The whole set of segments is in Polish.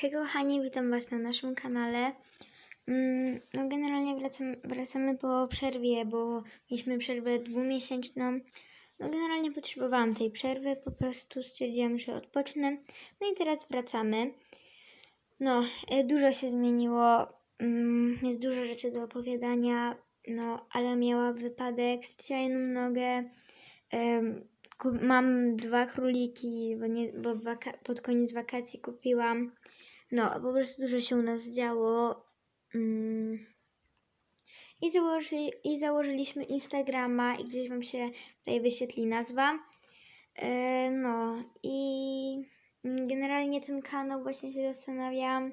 Hej kochani, witam Was na naszym kanale. Mm, No generalnie wracam, wracamy po przerwie, bo mieliśmy przerwę dwumiesięczną. No generalnie potrzebowałam tej przerwy, po prostu stwierdziłam, że odpocznę. No i teraz wracamy. No, e, dużo się zmieniło, mm, jest dużo rzeczy do opowiadania, no ale miała wypadek, straciła jedną nogę. Mam dwa króliki, bo, nie, bo pod koniec wakacji kupiłam. No, po prostu dużo się u nas działo. Mm. I, założy, I założyliśmy Instagrama i gdzieś Wam się tutaj wyświetli nazwa. E, no i generalnie ten kanał właśnie się zastanawiałam,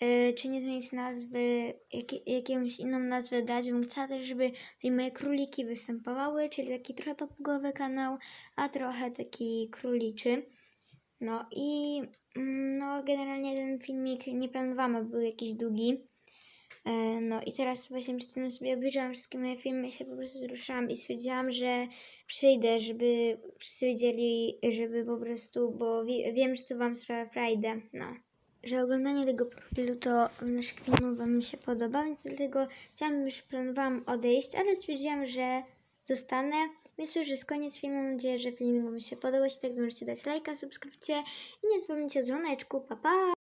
e, czy nie zmienić nazwy, jakie, jakąś inną nazwę dać. Bym chciała też, żeby tutaj moje króliki występowały, czyli taki trochę papugowy kanał, a trochę taki króliczy. No i mm, no, generalnie ten filmik nie planowałam, był jakiś długi. E, No i teraz właśnie przed tym sobie obejrzałam wszystkie moje filmy i się po prostu wzruszyłam i stwierdziłam, że przyjdę, żeby wszyscy wiedzieli, żeby po prostu, bo wie, wiem, że to Wam sprawia frajdę, no. Że oglądanie tego profilu to naszych filmów Wam się podoba, więc dlatego chciałam, już planowałam odejść, ale stwierdziłam, że zostanę. Więc już jest koniec filmu. Mam nadzieję, że filmik Wam się podobał. Jeśli tak, możecie dać lajka, subskrypcję i nie zapomnijcie o dzwoneczku. Pa, pa!